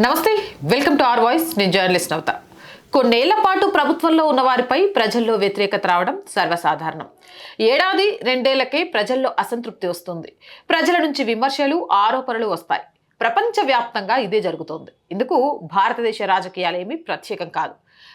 నమస్తే welcome to R voice. నేను journalist Navatha. కొన్నేళ్ళ పాటు ప్రభుత్వంలో ఉన్నవారిపై ప్రజల్లో వ్యతిరేకత రావడం సర్వసాధారణం. ఏడాది రెండేళ్ళకే ప్రజల్లో అసంతృప్తి వస్తుంది. ప్రజల నుంచి విమర్శలు ఆరోపణలు వస్తాయి. ప్రపంచవ్యాప్తంగా ఇదే జరుగుతోంది. ఇందుకు భారతదేశ రాజకీయాలేమీ ప్రత్యేకం కాదు.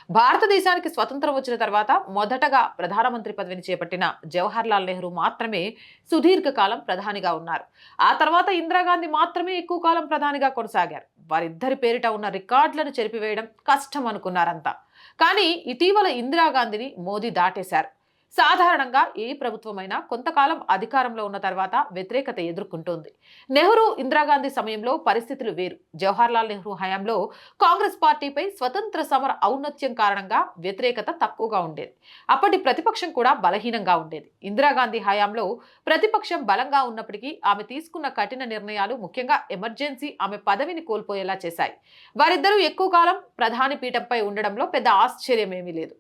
భారతదేశానికి స్వతంత్రం వచ్చిన తర్వాత మొదటగా ప్రధానమంత్రి పదవిని చేపట్టిన జవహర్ లాల్ నెహ్రూ మాత్రమే సుదీర్ఘకాలం ప్రధానిగా ఉన్నారు. ఆ తర్వాత ఇందిరాగాంధీ మాత్రమే ఎక్కువ కాలం ప్రధానిగా కొనసాగారు. వారిద్దరి పేరిట ఉన్న రికార్డులను చెరిపివేయడం కష్టం అనుకున్నారంతా. కానీ ఇటీవల ఇందిరాగాంధీని మోదీ దాటేశారు. సాధారణంగా ఏ ప్రభుత్వమైనా కొంతకాలం అధికారంలో ఉన్న తర్వాత వ్యతిరేకత ఎదుర్కొంటోంది. నెహ్రూ ఇందిరాగాంధీ సమయంలో పరిస్థితులు వేరు. జవహర్లాల్ నెహ్రూ హయాంలో కాంగ్రెస్ పార్టీపై స్వతంత్ర సమర ఔన్నత్యం కారణంగా వ్యతిరేకత తక్కువగా ఉండేది. అప్పటి ప్రతిపక్షం కూడా బలహీనంగా ఉండేది. ఇందిరాగాంధీ హయాంలో ప్రతిపక్షం బలంగా ఉన్నప్పటికీ ఆమె తీసుకున్న కఠిన నిర్ణయాలు ముఖ్యంగా ఎమర్జెన్సీ ఆమె పదవిని కోల్పోయేలా చేశాయి. వారిద్దరూ ఎక్కువ కాలం ప్రధాని పీఠంపై ఉండడంలో పెద్ద ఆశ్చర్యమేమీ లేదు.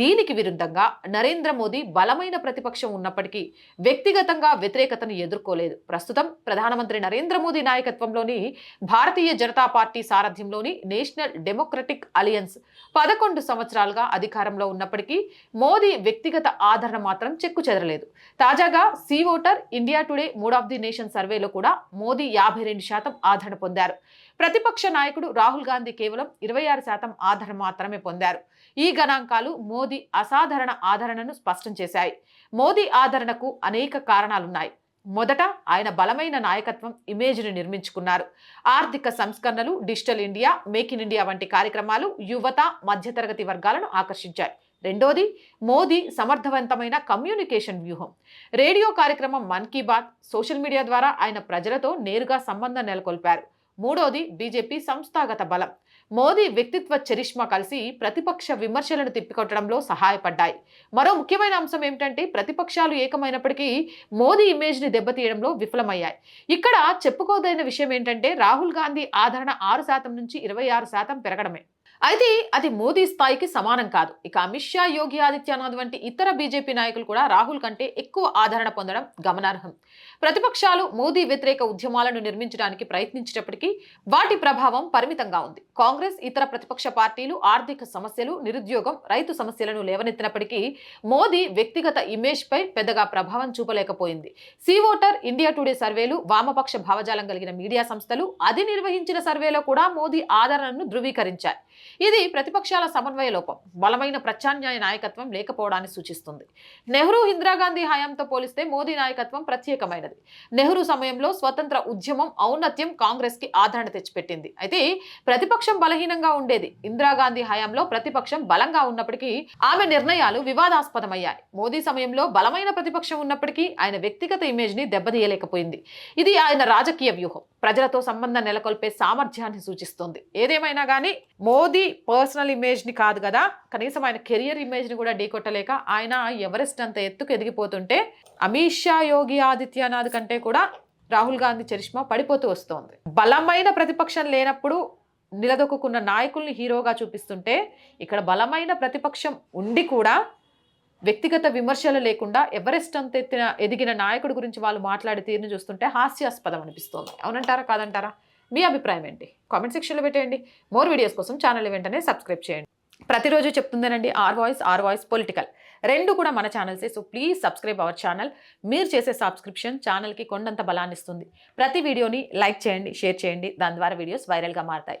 దీనికి విరుద్ధంగా నరేంద్ర మోదీ బలమైన ప్రతిపక్షం ఉన్నప్పటికీ వ్యక్తిగతంగా వ్యతిరేకతను ఎదుర్కోలేదు. ప్రస్తుతం ప్రధానమంత్రి నరేంద్ర మోదీ నాయకత్వంలోని భారతీయ జనతా పార్టీ సారథ్యంలోని నేషనల్ డెమోక్రటిక్ అలియన్స్ పదకొండు సంవత్సరాలుగా అధికారంలో ఉన్నప్పటికీ మోదీ వ్యక్తిగత ఆదరణ మాత్రం చెక్కు చెదరలేదు. తాజాగా C voter India today mood of the nation సర్వేలో కూడా మోదీ యాభై రెండు శాతం ఆదరణ పొందారు. ప్రతిపక్ష నాయకుడు రాహుల్ గాంధీ కేవలం ఇరవై ఆరు శాతం ఆదరణ మాత్రమే పొందారు. ఈ గణాంకాలు మోదీ అసాధారణ ఆదరణను స్పష్టం చేశాయి. మోదీ ఆదరణకు అనేక కారణాలున్నాయి. మొదట ఆయన బలమైన నాయకత్వం ఇమేజ్ని నిర్మించుకున్నారు. ఆర్థిక సంస్కరణలు digital India make in India వంటి కార్యక్రమాలు యువత మధ్యతరగతి వర్గాలను ఆకర్షించాయి. రెండోది మోదీ సమర్థవంతమైన కమ్యూనికేషన్ వ్యూహం. రేడియో కార్యక్రమం మన్ కీ బాత్ సోషల్ మీడియా ద్వారా ఆయన ప్రజలతో నేరుగా సంబంధం నెలకొల్పారు. మూడోది బీజేపీ సంస్థాగత బలం. మోదీ వ్యక్తిత్వ చరిష్మా కలిసి ప్రతిపక్ష విమర్శలను తిప్పికొట్టడంలో సహాయపడ్డాయి. మరో ముఖ్యమైన అంశం ఏమిటంటే ప్రతిపక్షాలు ఏకమైనప్పటికీ మోదీ ఇమేజ్ని దెబ్బతీయడంలో విఫలమయ్యాయి. ఇక్కడ చెప్పుకోదైన విషయం ఏంటంటే రాహుల్ గాంధీ ఆదరణ ఆరు శాతం నుంచి ఇరవై ఆరు శాతం పెరగడమే. అయితే అది మోదీ స్థాయికి సమానం కాదు. ఇక అమిత్ షా యోగి ఆదిత్యనాథ్ వంటి ఇతర బీజేపీ నాయకులు కూడా రాహుల్ కంటే ఎక్కువ ఆదరణ పొందడం గమనార్హం. ప్రతిపక్షాలు మోదీ వ్యతిరేక ఉద్యమాలను నిర్మించడానికి ప్రయత్నించినప్పటికీ వాటి ప్రభావం పరిమితంగా ఉంది. కాంగ్రెస్ ఇతర ప్రతిపక్ష పార్టీలు ఆర్థిక సమస్యలు నిరుద్యోగం రైతు సమస్యలను లేవనెత్తినప్పటికీ మోదీ వ్యక్తిగత ఇమేజ్పై పెద్దగా ప్రభావం చూపలేకపోయింది. సీ ఓటర్ ఇండియా టుడే సర్వేలు వామపక్ష భావజాలం కలిగిన మీడియా సంస్థలు అది నిర్వహించిన సర్వేలో కూడా మోదీ ఆదరణను ధృవీకరించాయి. ఇది ప్రతిపక్షాల సమన్వయ లోపం. బలమైన ప్రత్యామ్నాయ నాయకత్వం లేకపోవడాన్ని సూచిస్తుంది. నెహ్రూ ఇందిరాగాంధీ హయాంతో పోలిస్తే మోదీ నాయకత్వం ప్రత్యేకమైనది. నెహ్రూ సమయంలో స్వతంత్ర ఉద్యమం ఔన్నత్యం కాంగ్రెస్కి ఆదరణ తెచ్చిపెట్టింది. అయితే ప్రతిపక్షం బలహీనంగా ఉండేది. ఇందిరాగాంధీ హయాంలో ప్రతిపక్షం బలంగా ఉన్నప్పటికీ ఆమె నిర్ణయాలు వివాదాస్పదమయ్యాయి. మోదీ సమయంలో బలమైన ప్రతిపక్షం ఉన్నప్పటికీ ఆయన వ్యక్తిగత ఇమేజ్ని దెబ్బతీయలేకపోయింది. ఇది ఆయన రాజకీయ వ్యూహం. ప్రజలతో సంబంధం నెలకొల్పే సామర్థ్యాన్ని సూచిస్తుంది. ఏదేమైనా కానీ మోదీ పర్సనల్ ఇమేజ్ని కాదు కదా. కనీసం ఆయన కెరియర్ ఇమేజ్ని కూడా ఢీకొట్టలేక ఆయన ఎవరెస్ట్ అంత ఎత్తుకు ఎదిగిపోతుంటే అమిత్ షా యోగి ఆదిత్యనాథ్ కంటే కూడా రాహుల్ గాంధీ చరిష్మా పడిపోతూ వస్తోంది. బలమైన ప్రతిపక్షం లేనప్పుడు నిలదొక్కున్న నాయకుల్ని హీరోగా చూపిస్తుంటే ఇక్కడ బలమైన ప్రతిపక్షం ఉండి కూడా వ్యక్తిగత విమర్శలు లేకుండా ఎవరెస్ట్ అంత ఎత్తిన ఎదిగిన నాయకుడి గురించి వాళ్ళు మాట్లాడే తీరును చూస్తుంటే హాస్యాస్పదం అనిపిస్తోంది. అవునంటారా కాదంటారా? మీ అభిప్రాయం ఏంటి? కామెంట్ సెక్షన్లో పెట్టేయండి. మోర్ వీడియోస్ కోసం ఛానల్ వెంటనే సబ్స్క్రైబ్ చేయండి. ప్రతిరోజు చెప్తుందేనండి R voice R voice political. రెండు కూడా మన ఛానల్సే so please subscribe our channel. మీరు చేసే సబ్స్క్రిప్షన్ ఛానల్కి కొండంత బలాన్ని ఇస్తుంది ప్రతి వీడియోని లైక్ చేయండి షేర్ చేయండి. దాని ద్వారా వీడియోస్ వైరల్గా మారతాయి.